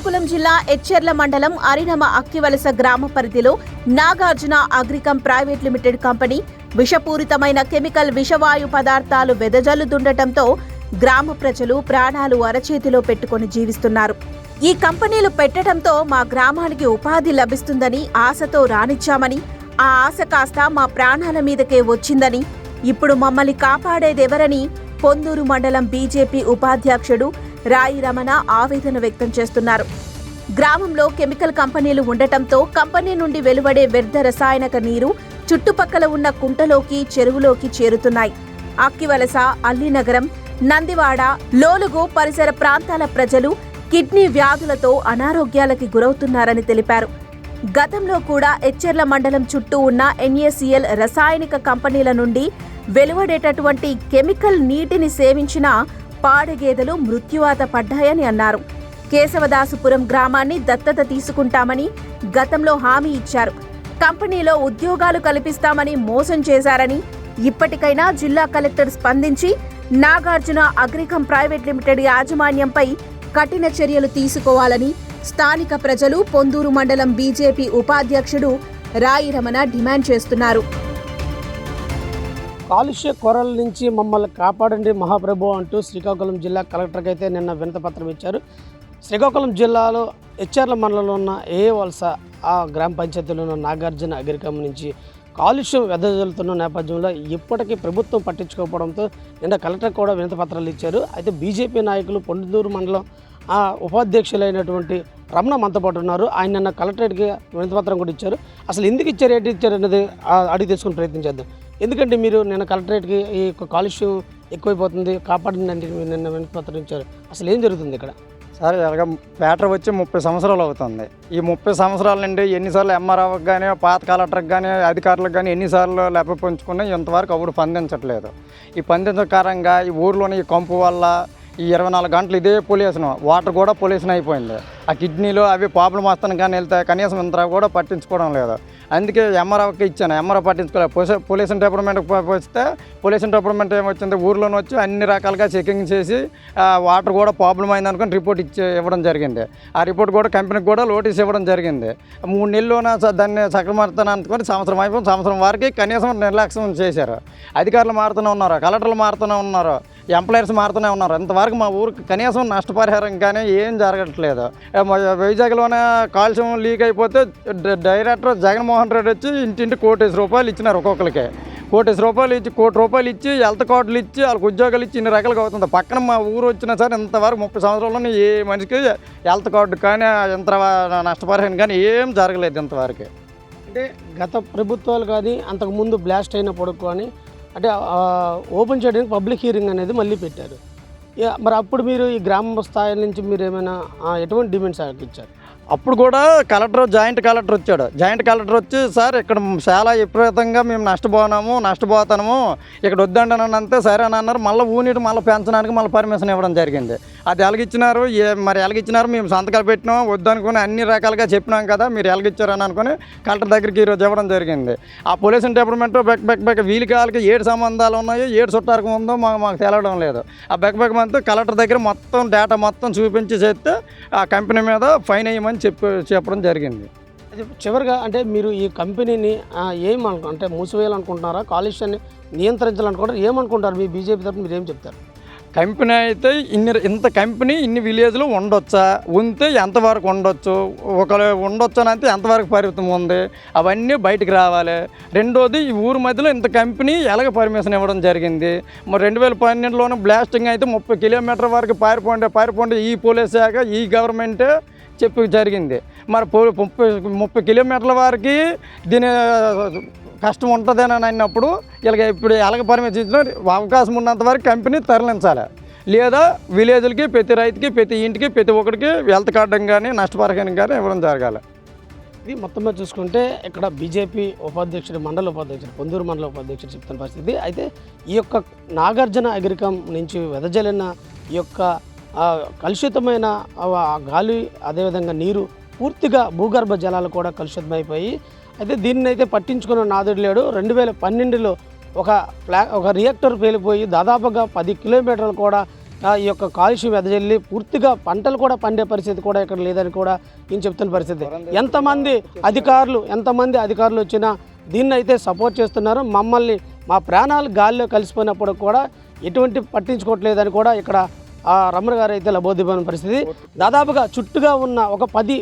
శ్రీకాకుళం జిల్లా ఎచ్చెర్ల మండలం అరినమ అక్కివలస గ్రామ పరిధిలో Nagarjuna Agrichem private limited company విషపూరితమైన కెమికల్ విషవాయు పదార్థాలు వెదజల్లుతుండటంతో గ్రామ ప్రజలు ప్రాణాలు అరచేతిలో పెట్టుకొని జీవిస్తున్నారు. ఈ కంపెనీలు పెట్టడంతో మా గ్రామానికి ఉపాధి లభిస్తుందని ఆశతో రానిచ్చామని ఆ ఆశ కాస్త మా ప్రాణాల మీదకే వచ్చిందని ఇప్పుడు మమ్మల్ని కాపాడేదెవరని పొందూరు మండలం బీజేపీ ఉపాధ్యక్షుడు రాయి రమణ ఆవేదన వ్యక్తం చేస్తున్నారు. గ్రామంలో కెమికల్ కంపెనీలు ఉండటంతో కంపెనీ నుండి వెలువడే వ్యర్థ రసాయనక నీరు చుట్టుపక్కల ఉన్న కుంటలోకి చెరువులోకి చేరుతున్నాయి. అక్కివలస అల్లినగరం నందివాడ లోలుగు పరిసర ప్రాంతాల ప్రజలు కిడ్నీ వ్యాధులతో అనారోగ్యాలకి గురవుతున్నారని తెలిపారు. గతంలో కూడా ఎచ్చెర్ల మండలం చుట్టూ ఉన్న ఎన్ఏసిఎల్ రసాయనిక కంపెనీల నుండి వెలువడేటటువంటి కెమికల్ నీటిని సేవించిన పాడగేదెలు మృత్యువాత పడ్డాయని అన్నారు. కేశవదాసుపురం గ్రామాన్ని దత్తత తీసుకుంటామని గతంలో హామీ ఇచ్చారు. కంపెనీలో ఉద్యోగాలు కల్పిస్తామని మోసం చేశారని ఇప్పటికైనా జిల్లా కలెక్టర్ స్పందించి నాగార్జున అగ్రికం ప్రైవేట్ లిమిటెడ్ యాజమాన్యంపై కఠిన చర్యలు తీసుకోవాలని స్థానిక ప్రజలు పొందూరు మండలం బీజేపీ ఉపాధ్యక్షుడు రాయి రమణ డిమాండ్ చేస్తున్నారు. కాలుష్య కొరల నుంచి మమ్మల్ని కాపాడండి మహాప్రభు అంటూ శ్రీకాకుళం జిల్లా కలెక్టర్కి అయితే నిన్న వినతపత్రం ఇచ్చారు. శ్రీకాకుళం జిల్లాలో హెచ్ఆర్ల మండలంలో ఉన్న ఏ వలస ఆ గ్రామ పంచాయతీలో ఉన్న నాగార్జున అగ్రికం నుంచి కాలుష్యం వెదజల్లుతున్న నేపథ్యంలో ఇప్పటికీ ప్రభుత్వం పట్టించుకోకపోవడంతో నిన్న కలెక్టర్ కూడా వినతపత్రాలు ఇచ్చారు. అయితే బీజేపీ నాయకులు పొండుదూరు మండలం ఆ ఉపాధ్యక్షులైనటువంటి రమణ మనతో పాటు ఉన్నారు. ఆయన నిన్న కలెక్టరేట్కి వినతిపత్రం కూడా ఇచ్చారు. అసలు ఎందుకు ఇచ్చారు ఏంటి ఇచ్చారు అనేది అడిగి తెలుసుకుని ప్రయత్నం చేద్దాం. ఎందుకంటే మీరు నిన్న కలెక్టరేట్కి ఈ యొక్క కాలుష్యం ఎక్కువైపోతుంది కాపాడండి అంటే మీరు నిన్న వినతిపత్రం ఇచ్చారు అసలు ఏం జరుగుతుంది ఇక్కడ? సార్ ఇలాగ బ్యాటర్ వచ్చి ముప్పై సంవత్సరాలు అవుతుంది. ఈ ముప్పై సంవత్సరాల నుండి ఎన్నిసార్లు ఎంఆర్ఓకి కానీ పాత కలెక్టర్కి కానీ అధికారులకు కానీ ఎన్నిసార్లు లెప్పపంచుకున్నా ఇంతవరకు అప్పుడు పందించట్లేదు ఈ పందించకారంగా ఈ ఊర్లోని ఈ కంపు వల్ల ఈ ఇరవై నాలుగు గంటలు ఇదే పొల్యూషన్ వాటర్ కూడా పొల్యూషన్ అయిపోయింది. ఆ కిడ్నీలో అవి ప్రాబ్లం వస్తాను కానీ వెళ్తే కనీసం ఇంత కూడా పట్టించుకోవడం లేదు. అందుకే ఎంఆర్ఓకి ఇచ్చాను. ఎంఆర్ఓ పట్టించుకోలేదు పొల్యూషన్ పొల్యూషన్ డిపార్ట్మెంట్కి వస్తే పొల్యూషన్ డిపార్ట్మెంట్ ఏమొచ్చింది ఊర్లోనే వచ్చి అన్ని రకాలుగా చెకింగ్ చేసి వాటర్ కూడా ప్రాబ్లం అయింది అనుకుని రిపోర్ట్ ఇచ్చి ఇవ్వడం జరిగింది. ఆ రిపోర్ట్ కూడా కంపెనీకి కూడా నోటీస్ ఇవ్వడం జరిగింది. మూడు నెలల్లోన దాన్ని సక్రమర్థన అనుకుని సంవత్సరం అయిపోయి సంవత్సరం వారికి కనీసం నిర్లక్ష్యం చేశారు. అధికారులు మారుతూనే ఉన్నారు. కలెక్టర్లు మారుతూనే ఉన్నారు. ఎంప్లాయర్స్ మారుతూనే ఉన్నారు. ఇంతవరకు మా ఊరికి కనీసం నష్టపరిహారం కానీ ఏం జరగట్లేదు. వైజాగ్లోనే కాలుష్యం లీక్ అయిపోతే డైరెక్టర్ జగన్మోహన్ రెడ్డి వచ్చి ఇంటింటి కోటేసి రూపాయలు ఇచ్చినారు ఒక్కొక్కరికి. కోటేసి రూపాయలు ఇచ్చి కోటి రూపాయలు ఇచ్చి హెల్త్ కార్డులు ఇచ్చి వాళ్ళకి ఉద్యోగాలు ఇచ్చి ఇన్ని రకాలుగా అవుతుంది. పక్కన మా ఊరు వచ్చినా సరే ఇంతవరకు ముప్పై సంవత్సరాల్లోనే ఏ మనిషికి హెల్త్ కార్డు కానీ ఎంత నష్టపరిహారం కానీ ఏం జరగలేదు ఇంతవరకు. అంటే గత ప్రభుత్వాలు కానీ అంతకు ముందు బ్లాస్ట్ అయినప్పుడు కానీ అంటే ఓపెన్ చేయడానికి పబ్లిక్ హీరింగ్ అనేది మళ్ళీ పెట్టారు. మరి అప్పుడు మీరు ఈ గ్రామ స్థాయి నుంచి మీరు ఏమైనా ఎటువంటి డిమాండ్స్ ఇచ్చారు? అప్పుడు కూడా కలెక్టర్ జాయింట్ కలెక్టర్ వచ్చాడు. జాయింట్ కలెక్టర్ వచ్చి సార్ ఇక్కడ చాలా విపరీతంగా మేము నష్టపోనాము నష్టపోతాము ఇక్కడ వద్దండి అని అంతే సరే అని అన్నారు. మళ్ళీ ఊనిటి మళ్ళీ పెంచడానికి మళ్ళీ పర్మిషన్ ఇవ్వడం జరిగింది. అది ఎలాగిచ్చినారు? ఏ మరి ఎలాగిచ్చినారు? మేము సంతకాలు పెట్టినాం వద్దనుకుని అన్ని రకాలుగా చెప్పినాం కదా మీరు ఎలాగిచ్చారని అనుకుని కలెక్టర్ దగ్గరికి ఈరోజు ఇవ్వడం జరిగింది. ఆ పొల్యూషన్ డిపార్ట్మెంట్ బెక్ బెక్ బెక్ వీలు కాళ్ళకి ఏడు సంబంధాలు ఉన్నాయో ఏడు చుట్టాలకు ఉందో మాకు మాకు తెలవడం లేదు. ఆ బెక్ బెక్ మంత్ కలెక్టర్ దగ్గర మొత్తం డేటా మొత్తం చూపించి చేస్తే ఆ కంపెనీ మీద ఫైన్ వేయమని చెప్పి చెప్పడం జరిగింది. చివరిగా అంటే మీరు ఈ కంపెనీని ఏం అంటే మూసివేయాలనుకుంటున్నారా? కాలుష్యాన్ని నియంత్రించాలనుకుంటారు ఏమనుకుంటారు మీ బీజేపీ తరఫున మీరు ఏం చెప్తారు? కంపెనీ అయితే ఇన్ని ఇంత కంపెనీ ఇన్ని విలేజ్లో ఉండొచ్చా? ఉంటే ఎంతవరకు ఉండొచ్చు? ఒకరు ఉండొచ్చు అని అంటే ఎంతవరకు పరిమితం ఉంది? అవన్నీ బయటికి రావాలి. రెండోది ఈ ఊరు మధ్యలో ఇంత కంపెనీ ఎలాగ పర్మిషన్ ఇవ్వడం జరిగింది? మరి రెండు వేల పన్నెండులోనే బ్లాస్టింగ్ అయితే ముప్పై కిలోమీటర్ వరకు పారిపోండి పారిపోండి ఈ పోలీస్ శాఖ ఈ గవర్నమెంటే చెప్పి జరిగింది. మరి ముప్పై ముప్పై కిలోమీటర్ల వరకు దీని కష్టం ఉంటుందని అని అన్నప్పుడు ఇలాగ ఇప్పుడు ఎలాగ పరిమితించిన అవకాశం ఉన్నంత వరకు కంపెనీ తరలించాలి. లేదా విలేజ్లకి ప్రతి రైతుకి ప్రతి ఇంటికి ప్రతి ఒక్కరికి వెల్త్ కార్డు కానీ నష్టపరకం కానీ ఇవ్వడం జరగాలి. ఇది మొత్తం మీద చూసుకుంటే ఇక్కడ బీజేపీ ఉపాధ్యక్షుడు మండల ఉపాధ్యక్షుడు పొందూరు మండల ఉపాధ్యక్షుడు చెప్తున్న పరిస్థితి. అయితే ఈ యొక్క నాగార్జున అగ్రికం నుంచి వెదజలిన ఈ యొక్క కలుషితమైన ఆ గాలి అదేవిధంగా నీరు పూర్తిగా భూగర్భ జలాలు కూడా కలుషితమైపోయి అయితే దీన్ని అయితే పట్టించుకున్న నాదుడు లేడు. రెండు వేల పన్నెండులో ఒక ఫ్లా ఒక రియాక్టర్ పేలిపోయి దాదాపుగా పది కిలోమీటర్లు కూడా ఈ యొక్క కాలుష్యం వెదజల్లి పూర్తిగా పంటలు కూడా పండే పరిస్థితి కూడా ఇక్కడ లేదని కూడా నేను చెప్తున్న పరిస్థితి. ఎంతమంది అధికారులు ఎంతమంది అధికారులు వచ్చినా దీన్ని అయితే సపోర్ట్ చేస్తున్నారు. మమ్మల్ని మా ప్రాణాలు గాల్లో కలిసిపోయినప్పుడు కూడా ఎటువంటి పట్టించుకోవట్లేదని కూడా ఇక్కడ ఆ రమణ గారు అయితే లబోదిపోయిన పరిస్థితి. దాదాపుగా చుట్టుగా ఉన్న ఒక పది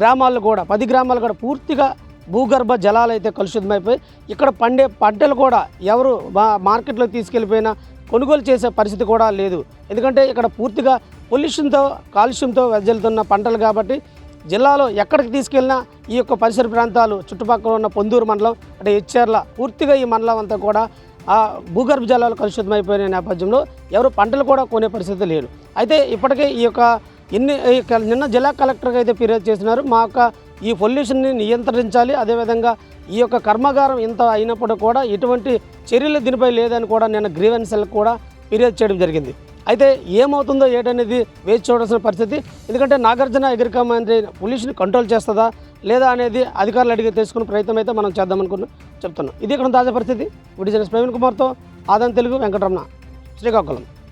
గ్రామాల్లో కూడా పది గ్రామాలు కూడా పూర్తిగా భూగర్భ జలాలు అయితే కలుషితమైపోయి ఇక్కడ పండే పంటలు కూడా ఎవరు మా మార్కెట్లో తీసుకెళ్ళిపోయినా కొనుగోలు చేసే పరిస్థితి కూడా లేదు. ఎందుకంటే ఇక్కడ పూర్తిగా పొల్యూషన్తో కాలుష్యంతో వెదజల్లుతున్న పంటలు కాబట్టి జిల్లాలో ఎక్కడికి తీసుకెళ్ళినా ఈ యొక్క పరిసర ప్రాంతాలు చుట్టుపక్కల ఉన్న పొందూరు మండలం అంటే హెచ్ఆర్ల పూర్తిగా ఈ మండలం అంతా కూడా ఆ భూగర్భ జలాలు కలుషితమైపోయిన నేపథ్యంలో ఎవరు పంటలు కూడా కొనే పరిస్థితి లేదు. అయితే ఇప్పటికే ఈ యొక్క ఎన్ని నిన్న జిల్లా కలెక్టర్గా అయితే ఫిర్యాదు చేసినారు. మా యొక్క ఈ పొల్యూషన్ని నియంత్రించాలి. అదేవిధంగా ఈ యొక్క కర్మాగారం ఇంత అయినప్పుడు కూడా ఎటువంటి చర్యలు దీనిపై లేదని కూడా నిన్న గ్రీవెన్సెల్కి కూడా ఫిర్యాదు చేయడం జరిగింది. అయితే ఏమవుతుందో ఏటనేది వేచి చూడాల్సిన పరిస్థితి. ఎందుకంటే నాగార్జున ఎగ్రికా పొల్యూషన్ కంట్రోల్ చేస్తుందా లేదా అనేది అధికారులు అడిగి తెలుసుకునే ప్రయత్నం అయితే మనం చేద్దామనుకున్నాం చెప్తున్నాం. ఇది ఇక్కడ తాజా పరిస్థితి. విడిజనస్ ప్రవీణ్ కుమార్తో ఆదాం తెలుగు వెంకటరమణ శ్రీకాకుళం.